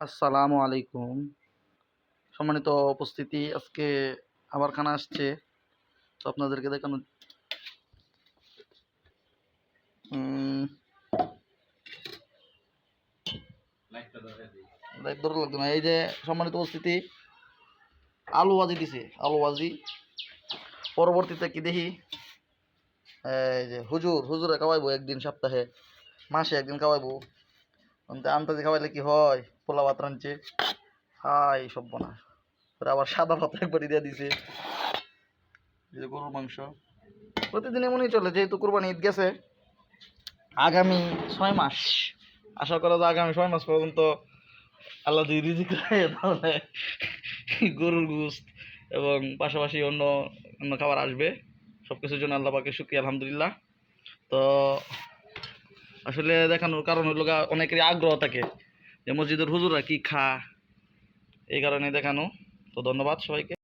আসসালামু আলাইকুম। সম্মানিত উপস্থিতি আজকে আবার খানা আসছে। তো আপনাদেরকে দেখানো লাগতো না। এই যে সম্মানিত উপস্থিতি আলু ভাজি দিছে আলু ভাজি। পরবর্তীতে কি দেখি? এই যে হুজুর হুজুরে খাওয়াইবো একদিন সপ্তাহে মাসে একদিন খাওয়াইবো। আন্তাজি খাওয়াইলে কি হয়? পোলা ভাত রাঁধছে। হাই সব বনা আবার সাদা ভাত একবারই দিয়ে দিছে। যে গরুর মাংস। প্রতিদিন এমনই চলে, যেহেতু কোরবানি ঈদ গেছে, আগামী ছয় মাস। আশা করা যায় আগামী ছয় মাস পর্যন্ত আল্লাহ যদি রিজিক রাখে, তাহলে গরুর গোস্ত এবং পাশাপাশি অন্য অন্য খাবার আসবে। সব কিছুর জন্য আল্লাহ পাকে শুক্রিয়া, আলহামদুলিল্লাহ। তো আসলে দেখানোর কারণ হলো অনেকেরই আগ্রহ থাকে যে মসজিদের হুজুরা কি খা, এই কারণে দেখানো। তো ধন্যবাদ সবাইকে।